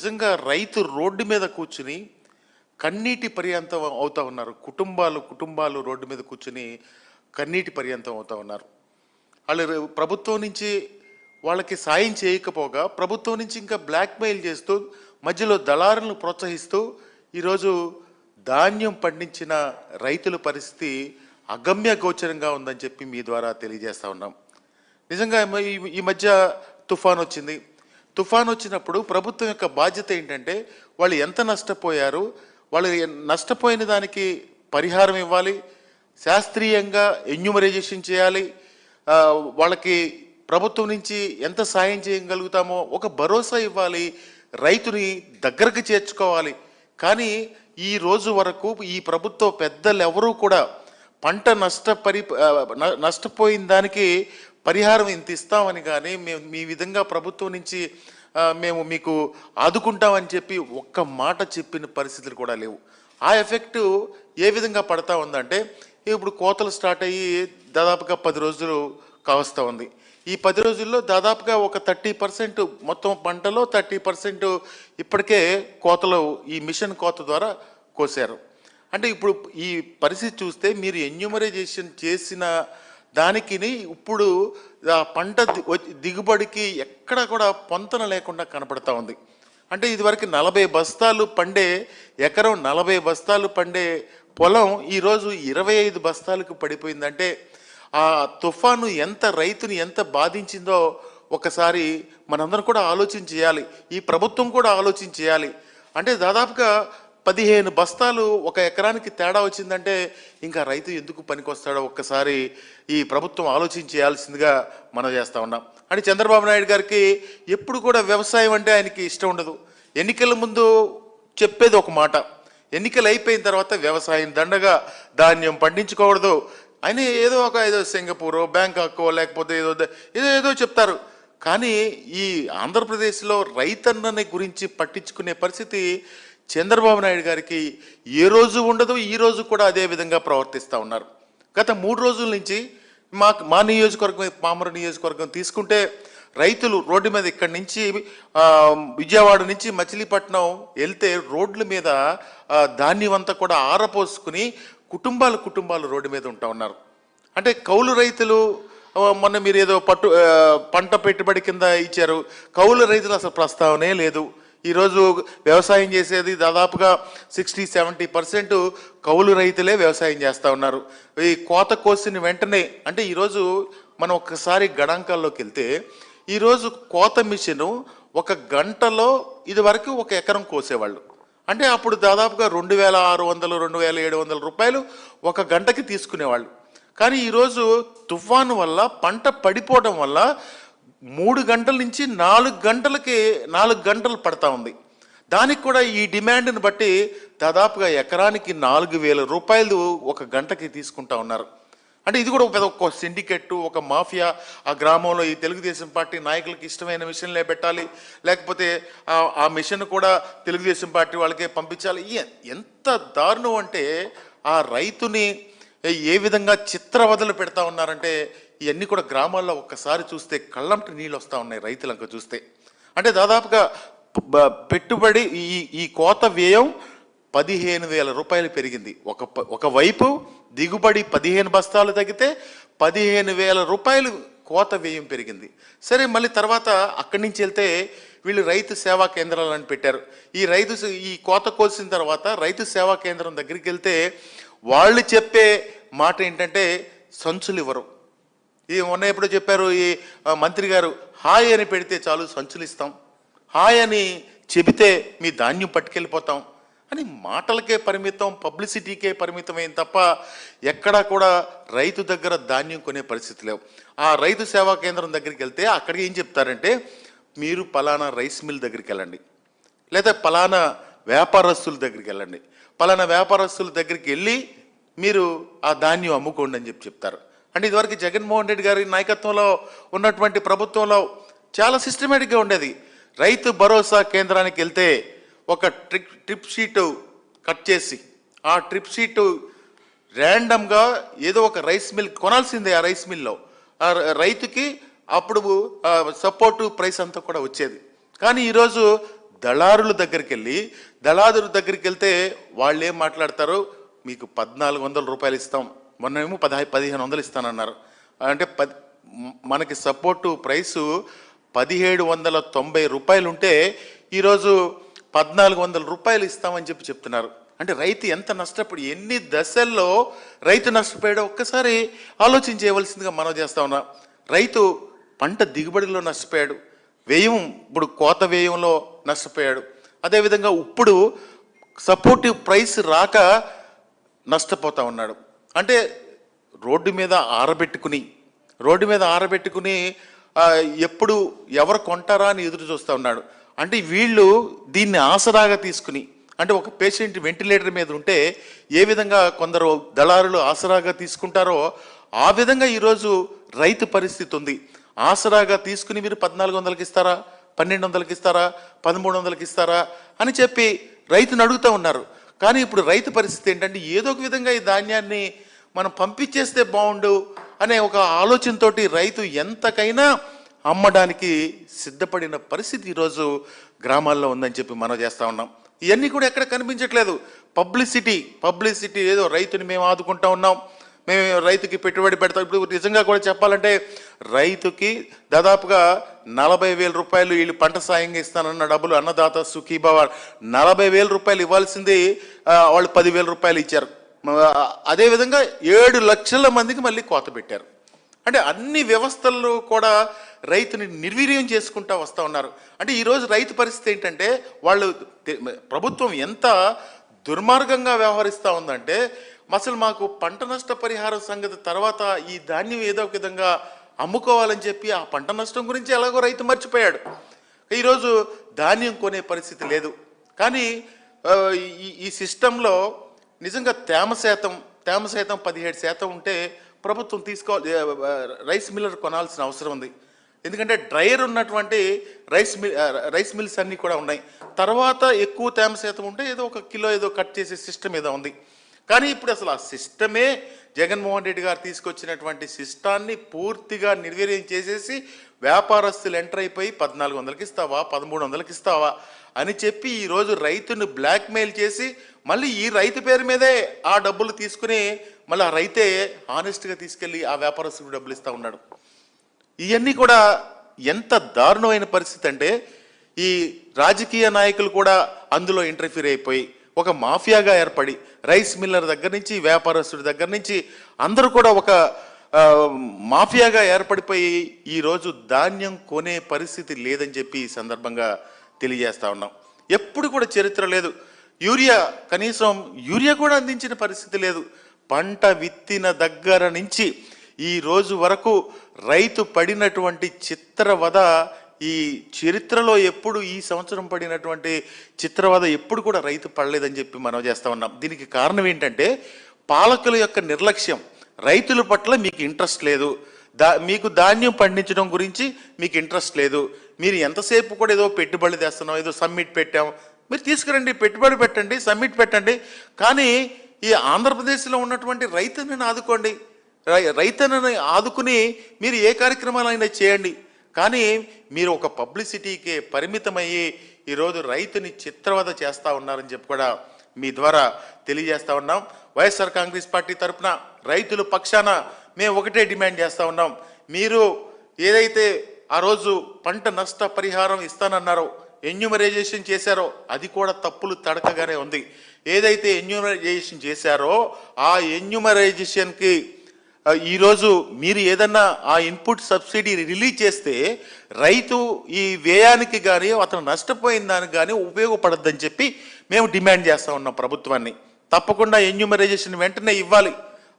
నిజంగా రైతు రోడ్డు మీద కూర్చుని కన్నీటి పర్యంతం అవుతా ఉన్నారు. కుటుంబాలు కుటుంబాలు రోడ్డు మీద కూర్చుని కన్నీటి పర్యంతం అవుతా ఉన్నారు. వాళ్ళు ప్రభుత్వం నుంచి వాళ్ళకి సాయం చేయకపోగా ప్రభుత్వం నుంచి ఇంకా బ్లాక్మెయిల్ చేస్తూ మధ్యలో దళారులను ప్రోత్సహిస్తూ ఈరోజు ధాన్యం పండించిన రైతుల పరిస్థితి అగమ్య గోచరంగా ఉందని చెప్పి మీ ద్వారా తెలియజేస్తా ఉన్నాం. నిజంగా ఈ- ఈ మధ్య తుఫాన్ వచ్చింది. తుఫాన్ వచ్చినప్పుడు ప్రభుత్వం యొక్క బాధ్యత ఏంటంటే వాళ్ళు ఎంత నష్టపోయారు వాళ్ళు నష్టపోయిన దానికి పరిహారం ఇవ్వాలి శాస్త్రీయంగా ఎన్యూమరైజేషన్ చేయాలి వాళ్ళకి ప్రభుత్వం నుంచి ఎంత సాయం చేయగలుగుతామో ఒక భరోసా ఇవ్వాలి రైతుని దగ్గరకు చేర్చుకోవాలి. కానీ ఈ రోజు వరకు ఈ ప్రభుత్వ పెద్దలు ఎవరూ కూడా పంట నష్టపరి నష్టపోయిన దానికి పరిహారం ఇంత ఇస్తామని కానీ మేము మీ విధంగా ప్రభుత్వం నుంచి మేము మీకు ఆదుకుంటామని చెప్పి ఒక్క మాట చెప్పిన పరిస్థితులు కూడా లేవు. ఆ ఎఫెక్ట్ ఏ విధంగా పడతా ఉందంటే ఇప్పుడు కోతలు స్టార్ట్ అయ్యి దాదాపుగా పది రోజులు కావస్తూ ఉంది. ఈ పది రోజుల్లో దాదాపుగా ఒక థర్టీ పర్సెంట్ మొత్తం పంటలో థర్టీ పర్సెంట్ ఇప్పటికే కోతలు ఈ మిషన్ కోత ద్వారా కోసారు. అంటే ఇప్పుడు ఈ పరిస్థితి చూస్తే మీరు ఎన్యూమరైజేషన్ చేసిన దానికి ఇప్పుడు ఆ పంట దిగుబడికి ఎక్కడ కూడా పొంతన లేకుండా కనపడతా ఉంది. అంటే ఇదివరకు నలభై బస్తాలు పండే ఎకరం నలభై బస్తాలు పండే పొలం ఈరోజు ఇరవై ఐదు బస్తాలకు పడిపోయిందంటే ఆ తుఫాను ఎంత రైతుని ఎంత బాధించిందో ఒకసారి మనందరం కూడా ఆలోచన చేయాలి. ఈ ప్రభుత్వం కూడా ఆలోచన చేయాలి. అంటే దాదాపుగా పదిహేను బస్తాలు ఒక ఎకరానికి తేడా వచ్చిందంటే ఇంకా రైతు ఎందుకు పనికొస్తాడో ఒక్కసారి ఈ ప్రభుత్వం ఆలోచించేయాల్సిందిగా మనం చేస్తా ఉన్నాం. అంటే చంద్రబాబు నాయుడు గారికి ఎప్పుడు కూడా వ్యవసాయం అంటే ఆయనకి ఇష్టం ఉండదు. ఎన్నికల ముందు చెప్పేది ఒక మాట. ఎన్నికలు అయిపోయిన తర్వాత వ్యవసాయం దండగా ధాన్యం పండించుకోకూడదు ఆయన ఏదో ఒక ఏదో సింగపూరో బ్యాంకాకో లేకపోతే ఏదో ఏదో ఏదో చెప్తారు. కానీ ఈ ఆంధ్రప్రదేశ్లో రైతన్నని గురించి పట్టించుకునే పరిస్థితి చంద్రబాబు నాయుడు గారికి ఏ రోజు ఉండదు ఈ రోజు కూడా అదే విధంగా ప్రవర్తిస్తూ ఉన్నారు. గత మూడు రోజుల నుంచి మా మా నియోజకవర్గం పామరు నియోజకవర్గం తీసుకుంటే రైతులు రోడ్డు మీద ఇక్కడి నుంచి విజయవాడ నుంచి మచిలీపట్నం వెళ్తే రోడ్ల మీద ఆ, ధాన్యం అంతా కూడా ఆరపోసుకుని కుటుంబాలు కుటుంబాలు రోడ్డు మీద ఉంటా ఉన్నారు. అంటే కౌలు రైతులు మొన్న మీరు ఏదో పట్టు పంట పెట్టుబడి కింద ఇచ్చారు. కౌలు రైతులు అసలు ప్రస్తావనే లేదు. ఈరోజు వ్యవసాయం చేసేది దాదాపుగా సిక్స్టీ సెవెంటీ పర్సెంట్ కౌలు రైతులే వ్యవసాయం చేస్తూ ఉన్నారు. ఈ కోత కోసిన వెంటనే అంటే ఈరోజు మనం ఒకసారి గణాంకాల్లోకి వెళ్తే ఈరోజు కోత మిషను ఒక గంటలో ఇది వరకు ఒక ఎకరం కోసేవాళ్ళు. అంటే అప్పుడు దాదాపుగా రెండు వేల ఆరు వందలు రెండు వేల ఏడు వందల రూపాయలు ఒక గంటకి తీసుకునేవాళ్ళు. కానీ ఈరోజు తుఫాను వల్ల పంట పడిపోవడం వల్ల మూడు గంటల నుంచి నాలుగు గంటలకి నాలుగు గంటలు పడతా ఉంది. దానికి కూడా ఈ డిమాండ్ని బట్టి దాదాపుగా ఎకరానికి నాలుగు వేల రూపాయలు ఒక గంటకి తీసుకుంటా ఉన్నారు. అంటే ఇది కూడా ఒక పెద్ద ఒక సిండికేట్ ఒక మాఫియా. ఆ గ్రామంలో ఈ తెలుగుదేశం పార్టీ నాయకులకి ఇష్టమైన మిషన్లే పెట్టాలి. లేకపోతే ఆ- మిషన్ కూడా తెలుగుదేశం పార్టీ వాళ్ళకే పంపించాలి. ఎంత దారుణం అంటే ఆ రైతుని ఏ విధంగా చిత్రవదలు పెడతా ఉన్నారంటే ఇవన్నీ కూడా గ్రామాల్లో ఒక్కసారి చూస్తే కళ్ళంట నీళ్ళు వస్తూ ఉన్నాయి రైతులకు చూస్తే. అంటే దాదాపుగా పెట్టుబడి ఈ ఈ కోత వ్యయం పదిహేను వేల రూపాయలు పెరిగింది. ఒక ప- ఒకవైపు దిగుబడి పదిహేను బస్తాలు తగ్గితే పదిహేను వేల రూపాయలు కోత వ్యయం పెరిగింది. సరే మళ్ళీ తర్వాత అక్కడి నుంచి వెళ్తే వీళ్ళు రైతు సేవా కేంద్రాలను పెట్టారు. ఈ రైతు ఈ కోత కోసిన తర్వాత రైతు సేవా కేంద్రం దగ్గరికి వెళ్తే వాళ్ళు చెప్పే మాట ఏంటంటే సంచులు ఇవ్వరు ఈ మొన్న ఎప్పుడో చెప్పారు ఈ మంత్రి గారు హాయ్ అని పెడితే చాలు సంచులు ఇస్తాం హాయ్ అని చెబితే మీ ధాన్యం పట్టుకెళ్ళిపోతాం. అని మాటలకే పరిమితం పబ్లిసిటీకే పరిమితమైన తప్ప ఎక్కడా కూడా రైతు దగ్గర ధాన్యం కొనే పరిస్థితి లేవు. ఆ రైతు సేవా కేంద్రం దగ్గరికి వెళ్తే అక్కడికి ఏం చెప్తారంటే మీరు పలానా రైస్ మిల్ దగ్గరికి వెళ్ళండి. లేదా పలానా వ్యాపారస్తుల దగ్గరికి వెళ్ళండి. పలానా వ్యాపారస్తుల దగ్గరికి వెళ్ళి మీరు ఆ ధాన్యం అమ్ముకోండి అని చెప్పి చెప్తారు. అంటే ఇదివరకు జగన్మోహన్ రెడ్డి గారి నాయకత్వంలో ఉన్నటువంటి ప్రభుత్వంలో చాలా సిస్టమేటిక్గా ఉండేది. రైతు భరోసా కేంద్రానికి వెళ్తే ఒక ట్రిప్ ట్రిప్ షీటు కట్ చేసి ఆ ట్రిప్ షీటు ర్యాండమ్గా ఏదో ఒక రైస్ మిల్ కొనాల్సిందే ఆ రైస్ మిల్లో ఆ రైతుకి అప్పుడు సపోర్టు ప్రైస్ అంతా కూడా వచ్చేది. కానీ ఈరోజు దళారుల దగ్గరికి వెళ్ళి దళారుల దగ్గరికి వెళ్తే వాళ్ళు ఏం మాట్లాడతారు? మీకు పద్నాలుగు వందల రూపాయలు ఇస్తాం. మొన్నేమో పదహై పదిహేను వందలు ఇస్తానన్నారు. అంటే పది మనకి సపోర్టు ప్రైసు పదిహేడు వందల తొంభై రూపాయలు ఉంటే ఈరోజు పద్నాలుగు వందల రూపాయలు ఇస్తామని చెప్పి చెప్తున్నారు. అంటే రైతు ఎంత నష్టపడి ఎన్ని దశల్లో రైతు నష్టపోయాడో ఒక్కసారి ఆలోచించేయవలసిందిగా మనం చేస్తా ఉన్నా. రైతు పంట దిగుబడిలో నష్టపోయాడు. వ్యయం ఇప్పుడు కోత వ్యయంలో నష్టపోయాడు. అదేవిధంగా ఇప్పుడు సపోర్టివ్ ప్రైస్ రాక నష్టపోతా ఉన్నాడు. అంటే రోడ్డు మీద ఆరబెట్టుకుని రోడ్డు మీద ఆరబెట్టుకుని ఎప్పుడు ఎవరు కొంటారా అని ఎదురు చూస్తూ ఉన్నాడు. అంటే వీళ్ళు దీన్ని ఆసరాగా తీసుకుని అంటే ఒక పేషెంట్ వెంటిలేటర్ మీద ఉంటే ఏ విధంగా కొందరు దళారులు ఆసరాగా తీసుకుంటారో ఆ విధంగా ఈరోజు రైతు పరిస్థితి ఉంది. ఆసరాగా తీసుకుని మీరు పద్నాలుగు వందలకి ఇస్తారా పన్నెండు వందలకి ఇస్తారా పదమూడు వందలకి ఇస్తారా అని చెప్పి రైతును అడుగుతూ ఉన్నారు. కానీ ఇప్పుడు రైతు పరిస్థితి ఏంటంటే ఏదో ఒక విధంగా ఈ ధాన్యాన్ని మనం పంపించేస్తే బాగుండు అనే ఒక ఆలోచనతోటి రైతు ఎంతకైనా అమ్మడానికి సిద్ధపడిన పరిస్థితి ఈరోజు గ్రామాల్లో ఉందని చెప్పి మనం చేస్తా ఉన్నాం. ఇవన్నీ కూడా ఎక్కడ కనిపించట్లేదు. పబ్లిసిటీ పబ్లిసిటీ ఏదో రైతుని మేము ఆదుకుంటా ఉన్నాం. మేము రైతుకి పెట్టుబడి పెడతాం. ఇప్పుడు నిజంగా కూడా చెప్పాలంటే రైతుకి దాదాపుగా నలభై వేల రూపాయలు వీళ్ళు పంట సాయంగా ఇస్తానన్న డబ్బులు అన్నదాత సుఖీభావ నలభై వేల రూపాయలు ఇవ్వాల్సింది వాళ్ళు పదివేల రూపాయలు ఇచ్చారు. అదేవిధంగా ఏడు లక్షల మందికి మళ్ళీ కోత పెట్టారు. అంటే అన్ని వ్యవస్థల్లో కూడా రైతుని నిర్వీర్యం చేసుకుంటా వస్తూ ఉన్నారు. అంటే ఈరోజు రైతు పరిస్థితి ఏంటంటే వాళ్ళు ప్రభుత్వం ఎంత దుర్మార్గంగా వ్యవహరిస్తూ ఉందంటే అసలు మాకు పంట నష్ట పరిహారం సంగతి తర్వాత ఈ ధాన్యం ఏదో ఒక విధంగా అమ్ముకోవాలని చెప్పి ఆ పంట నష్టం గురించి ఎలాగో రైతు మర్చిపోయాడు. ఈరోజు ధాన్యం కొనే పరిస్థితి లేదు. కానీ ఈ ఈ సిస్టంలో నిజంగా తేమ శాతం తేమ శాతం పదిహేడు శాతం ఉంటే ప్రభుత్వం తీసుకో రైస్ మిల్లర్ కొనాల్సిన అవసరం ఉంది. ఎందుకంటే డ్రైయర్ ఉన్నటువంటి రైస్ మిల్ రైస్ మిల్స్ అన్నీ కూడా ఉన్నాయి. తర్వాత ఎక్కువ తేమ శాతం ఉంటే ఏదో ఒక కిలో ఏదో కట్ చేసే సిస్టమ్ ఏదో ఉంది. కానీ ఇప్పుడు అసలు ఆ సిస్టమే జగన్మోహన్ రెడ్డి గారు తీసుకొచ్చినటువంటి సిస్టాన్ని పూర్తిగా నిర్వీర్యం చేసేసి వ్యాపారస్తులు ఎంటర్ అయిపోయి పద్నాలుగు వందలకి ఇస్తావా పదమూడు వందలకి ఇస్తావా అని చెప్పి ఈరోజు రైతును బ్లాక్మెయిల్ చేసి మళ్ళీ ఈ రైతు పేరు మీదే ఆ డబ్బులు తీసుకుని మళ్ళీ ఆ రైతే హానెస్ట్గా తీసుకెళ్ళి ఆ వ్యాపారస్తుడికి డబ్బులు ఇస్తా ఉన్నాడు. ఇవన్నీ కూడా ఎంత దారుణమైన పరిస్థితి అంటే ఈ రాజకీయ నాయకులు కూడా అందులో ఇంటర్ఫీర్ అయిపోయి ఒక మాఫియాగా ఏర్పడి రైస్ మిల్లర్ దగ్గర నుంచి వ్యాపారస్తుడి దగ్గర నుంచి అందరూ కూడా ఒక మాఫియాగా ఏర్పడిపోయి ఈరోజు ధాన్యం కొనే పరిస్థితి లేదని చెప్పి ఈ సందర్భంగా తెలియజేస్తా ఉన్నాం. ఎప్పుడు కూడా చరిత్ర లేదు. యూరియా కనీసం యూరియా కూడా అందించిన పరిస్థితి లేదు. పంట విత్తిన దగ్గర నుంచి ఈ రోజు వరకు రైతు పడినటువంటి చిత్రవద ఈ చరిత్రలో ఎప్పుడు ఈ సంవత్సరం పడినటువంటి చిత్రవద ఎప్పుడు కూడా రైతు పడలేదని చెప్పి మనం చేస్తూ ఉన్నాం. దీనికి కారణం ఏంటంటే పాలకుల యొక్క నిర్లక్ష్యం. రైతుల పట్ల మీకు ఇంట్రెస్ట్ లేదు. దా మీకు ధాన్యం పండించడం గురించి మీకు ఇంట్రెస్ట్ లేదు. మీరు ఎంతసేపు కూడా ఏదో పెట్టుబడి తెస్తున్నాం ఏదో సమ్మిట్ పెట్టాం. మీరు తీసుకురండి పెట్టుబడి పెట్టండి సమ్మిట్ పెట్టండి. కానీ ఈ ఆంధ్రప్రదేశ్లో ఉన్నటువంటి రైతులను ఆదుకోండి. రై- రైతులను ఆదుకుని మీరు ఏ కార్యక్రమాలైనా చేయండి. కానీ మీరు ఒక పబ్లిసిటీకి పరిమితమయ్యి ఈరోజు రైతుని చిత్రవద చేస్తా ఉన్నారని చెప్పి కూడా మీ ద్వారా తెలియజేస్తూ ఉన్నాం. వైఎస్ఆర్ కాంగ్రెస్ పార్టీ తరపున రైతుల పక్షాన మేము ఒకటే డిమాండ్ చేస్తూ ఉన్నాం. మీరు ఏదైతే ఆ రోజు పంట నష్ట పరిహారం ఇస్తానన్నారో ఎన్యూమరైజేషన్ చేశారో అది కూడా తప్పులు తడకగానే ఉంది. ఏదైతే ఎన్యూమరైజేషన్ చేశారో ఆ ఎన్యూమరైజేషన్కి ఈరోజు మీరు ఏదన్నా ఆ ఇన్పుట్ సబ్సిడీ రిలీజ్ చేస్తే రైతు ఈ వ్యయానికి కానీ అతను నష్టపోయిన దానికి కానీ ఉపయోగపడద్దని చెప్పి మేము డిమాండ్ చేస్తా ఉన్నాం ప్రభుత్వాన్ని. తప్పకుండా ఎన్యూమరైజేషన్ వెంటనే ఇవ్వాలి.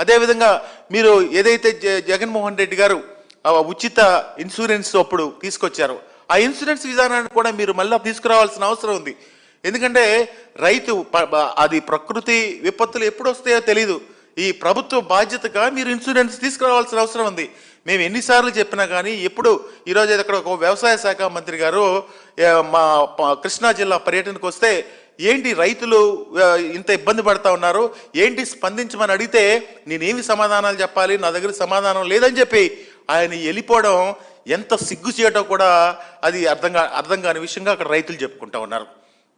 అదేవిధంగా మీరు ఏదైతే జ- జగన్మోహన్ రెడ్డి గారు ఉచిత ఇన్సూరెన్స్ అప్పుడు తీసుకొచ్చారో ఆ ఇన్సూరెన్స్ విధానాన్ని కూడా మీరు మళ్ళీ తీసుకురావాల్సిన అవసరం ఉంది. ఎందుకంటే రైతు ప- అది ప్రకృతి విపత్తులు ఎప్పుడు వస్తాయో తెలియదు ఈ ప్రభుత్వ బాధ్యతగా మీరు ఇన్సూరెన్స్ తీసుకురావాల్సిన అవసరం ఉంది. మేము ఎన్నిసార్లు చెప్పినా కానీ ఎప్పుడు ఈరోజు అక్కడ ఒక వ్యవసాయ శాఖ మంత్రి గారు మా కృష్ణా జిల్లా పర్యటనకు వస్తే ఏంటి రైతులు ఇంత ఇబ్బంది పడతా ఉన్నారు? ఏంటి స్పందించమని అడిగితే నేనేమి సమాధానాలు చెప్పాలి నా దగ్గర సమాధానం లేదని చెప్పి ఆయన వెళ్ళిపోవడం ఎంత సిగ్గు చేయటం కూడా అది అర్థం కా అర్థం కాని విషయంగా అక్కడ రైతులు చెప్పుకుంటా ఉన్నారు.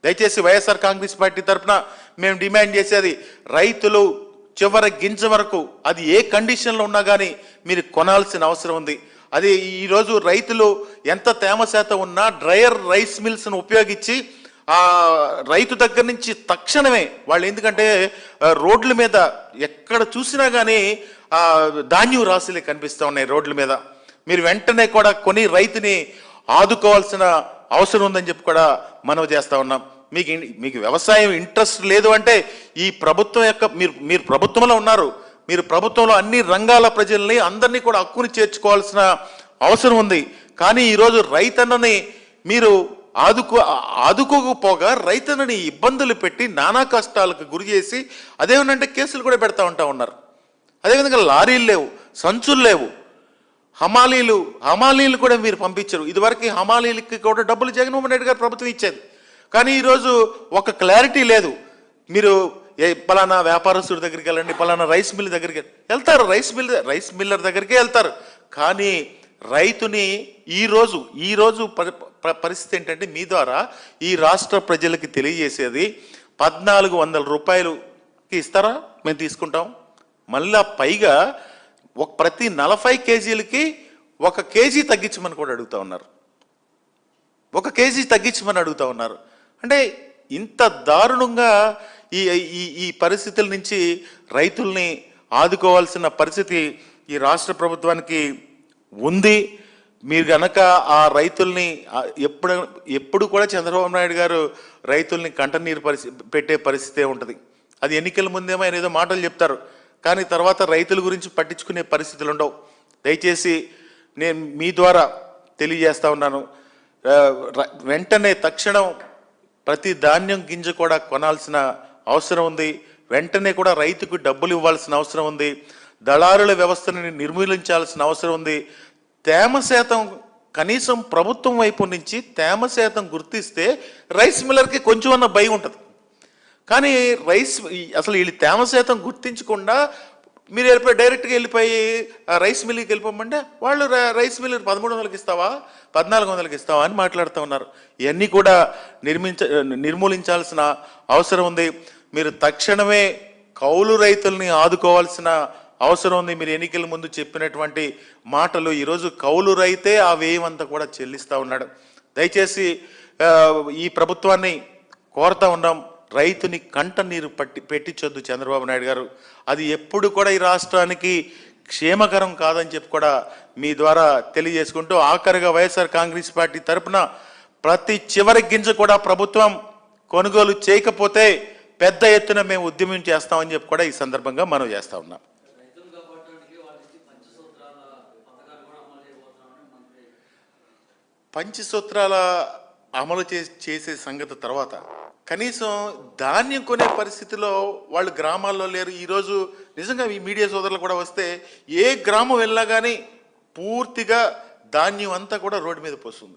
దయచేసి వైఎస్ఆర్ కాంగ్రెస్ పార్టీ తరఫున మేము డిమాండ్ చేసేది రైతులు చివరి గింజ వరకు అది ఏ కండిషన్లో ఉన్నా కానీ మీరు కొనాల్సిన అవసరం ఉంది. అది ఈరోజు రైతులు ఎంత తేమ శాతం ఉన్నా డ్రయర్ రైస్ మిల్స్ను ఉపయోగించి ఆ రైతు దగ్గర నుంచి తక్షణమే వాళ్ళు ఎందుకంటే రోడ్ల మీద ఎక్కడ చూసినా కానీ ధాన్యం రాశులే కనిపిస్తూ ఉన్నాయి రోడ్ల మీద. మీరు వెంటనే కూడా కొని రైతుని ఆదుకోవాల్సిన అవసరం ఉందని చెప్పి కూడా మనం చేస్తూ ఉన్నాం. మీకు మీకు వ్యవసాయం ఇంట్రెస్ట్ లేదు అంటే ఈ ప్రభుత్వం యొక్క మీరు మీరు ప్రభుత్వంలో ఉన్నారు. మీరు ప్రభుత్వంలో అన్ని రంగాల ప్రజల్ని అందరినీ కూడా హక్కుని చేర్చుకోవాల్సిన అవసరం ఉంది. కానీ ఈరోజు రైతన్నని మీరు ఆదుకో ఆదుకోకపోగా రైతన్నని ఇబ్బందులు పెట్టి నానా కష్టాలకు గురి చేసి అదేమనంటే కేసులు కూడా పెడతా ఉంటా ఉన్నారు. అదేవిధంగా లారీలు లేవు సంచులు లేవు. హమాలీలు హమాలీలు కూడా మీరు పంపించరు. ఇదివరకు హమాలీలకి కూడా డబ్బులు జగన్మోహన్ రెడ్డి గారు ప్రభుత్వం ఇచ్చేది. కానీ ఈరోజు ఒక క్లారిటీ లేదు. మీరు ఏ పలానా వ్యాపారస్తుడి దగ్గరికి వెళ్ళండి పలానా రైస్ మిల్ దగ్గరికి వెళ్తారు. రైస్ మిల్ రైస్ మిల్లర్ దగ్గరికి వెళ్తారు. కానీ రైతుని ఈరోజు ఈరోజు ప- పరిస్థితి ఏంటంటే మీ ద్వారా ఈ రాష్ట్ర ప్రజలకి తెలియజేసేది పద్నాలుగు వందల రూపాయలుకి ఇస్తారా? మేము తీసుకుంటాం. మళ్ళా పైగా ఒక ప్రతి నలభై కేజీలకి ఒక కేజీ తగ్గించమని కూడా అడుగుతా ఉన్నారు. ఒక కేజీ తగ్గించమని అడుగుతా ఉన్నారు. అంటే ఇంత దారుణంగా ఈ ఈ ఈ పరిస్థితుల నుంచి రైతుల్ని ఆదుకోవాల్సిన పరిస్థితి ఈ రాష్ట్ర ప్రభుత్వానికి ఉంది. మీరు గనక ఆ రైతుల్ని ఎప్పుడు ఎప్పుడు కూడా చంద్రబాబు నాయుడు గారు రైతుల్ని కంటనీరు పరిస్థితి పెట్టే పరిస్థితే ఉంటుంది. అది ఎన్నికల ముందేమో ఆయన ఏదో మాటలు చెప్తారు. కానీ తర్వాత రైతుల గురించి పట్టించుకునే పరిస్థితులు ఉండవు. దయచేసి నేను మీ ద్వారా తెలియజేస్తా ఉన్నాను. వెంటనే తక్షణం ప్రతి ధాన్యం గింజ కూడా కొనాల్సిన అవసరం ఉంది. వెంటనే కూడా రైతుకు డబ్బులు ఇవ్వాల్సిన అవసరం ఉంది. దళారుల వ్యవస్థని నిర్మూలించాల్సిన అవసరం ఉంది. తేమ శాతం కనీసం ప్రభుత్వం వైపు నుంచి తేమ శాతం గుర్తిస్తే రైస్ మిల్లర్కి కొంచెం అన్న భయం ఉంటుంది. కానీ రైస్ ఈ- అసలు వీళ్ళు తేమ శాతం గుర్తించకుండా మీరు వెళ్ళిపోయి డైరెక్ట్గా వెళ్ళిపోయి రైస్ మిల్కి వెళ్ళిపోమంటే వాళ్ళు రైస్ మిల్ పదమూడు వందలకి ఇస్తావా? పద్నాలుగు వందలకి ఇస్తావా? అని మాట్లాడుతూ ఉన్నారు. ఇవన్నీ కూడా నిర్మించ నిర్మూలించాల్సిన అవసరం ఉంది. మీరు తక్షణమే కౌలు రైతుల్ని ఆదుకోవాల్సిన అవసరం ఉంది. మీరు ఎన్నికల ముందు చెప్పినటువంటి మాటలు ఈరోజు కౌలు రైతే ఆ వ్యయం అంతా కూడా చెల్లిస్తూ ఉన్నాడు. దయచేసి ఈ ప్రభుత్వాన్ని కోరుతా ఉన్నాం. రైతుని కంట నీరు పట్టి పెట్టించొద్దు చంద్రబాబు నాయుడు గారు. అది ఎప్పుడు కూడా ఈ రాష్ట్రానికి క్షేమకరం కాదని చెప్పి కూడా మీ ద్వారా తెలియజేసుకుంటూ ఆఖరిగా వైఎస్ఆర్ కాంగ్రెస్ పార్టీ తరపున ప్రతి చివరి గింజ కూడా ప్రభుత్వం కొనుగోలు చేయకపోతే పెద్ద ఎత్తున మేము ఉద్యమం చేస్తామని చెప్పి కూడా ఈ సందర్భంగా మనం చేస్తా ఉన్నాం. పంచసూత్రాల అమలు అమలు చే చేసే సంగతి తర్వాత కనీసం ధాన్యం కొనే పరిస్థితిలో వాళ్ళు గ్రామాల్లో లేరు. ఈరోజు నిజంగా ఈ మీడియా సోదరులు కూడా వస్తే ఏ గ్రామం వెళ్ళినా కానీ పూర్తిగా ధాన్యం అంతా కూడా రోడ్డు మీద పోస్తుంది.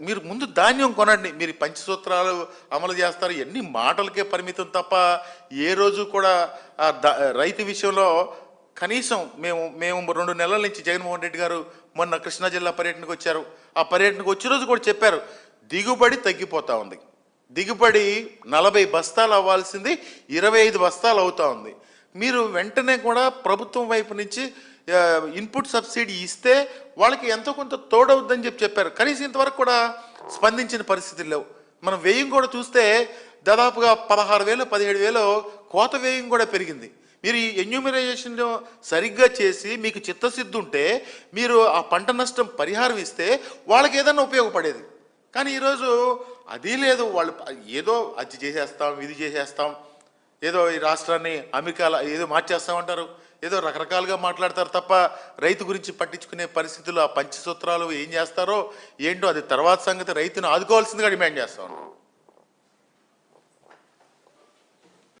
మీరు ముందు ధాన్యం కొనండి. మీరు పంచసూత్రాలు అమలు చేస్తారు. ఎన్ని మాటలకే పరిమితం తప్ప ఏ రోజు కూడా ఆ ద- రైతు విషయంలో కనీసం మేము మేము రెండు నెలల నుంచి జగన్మోహన్ రెడ్డి గారు మొన్న కృష్ణా జిల్లా పర్యటనకు వచ్చారు. ఆ పర్యటనకు వచ్చే రోజు కూడా చెప్పారు. దిగుబడి తగ్గిపోతా ఉంది. దిగుబడి నలభై బస్తాలు అవ్వాల్సింది ఇరవై ఐదు బస్తాలు అవుతా ఉంది. మీరు వెంటనే కూడా ప్రభుత్వం వైపు నుంచి ఇన్పుట్ సబ్సిడీ ఇస్తే వాళ్ళకి ఎంతో కొంత తోడవుద్దని చెప్పి చెప్పారు. కనీసం ఇంతవరకు కూడా స్పందించిన పరిస్థితులు లేవు. మనం వ్యయం కూడా చూస్తే దాదాపుగా పదహారు వేలు పదిహేడు వేలు కోత వ్యయం కూడా పెరిగింది. మీరు ఈ ఎన్యూమరైజేషన్ సరిగ్గా చేసి మీకు చిత్తశుద్ధి ఉంటే మీరు ఆ పంట నష్టం పరిహారం ఇస్తే వాళ్ళకి ఏదైనా ఉపయోగపడేది. కానీ ఈరోజు అది లేదు వాళ్ళు ఏదో అది చేసేస్తాం ఇది చేసేస్తాం ఏదో ఈ రాష్ట్రాన్ని అమికాల ఏదో మార్చేస్తామంటారు ఏదో రకరకాలుగా మాట్లాడతారు తప్ప రైతు గురించి పట్టించుకునే పరిస్థితులు ఆ పంచసూత్రాలు ఏం చేస్తారో ఏంటో అది తర్వాత సంగతి రైతును ఆదుకోవాల్సిందిగా డిమాండ్ చేస్తా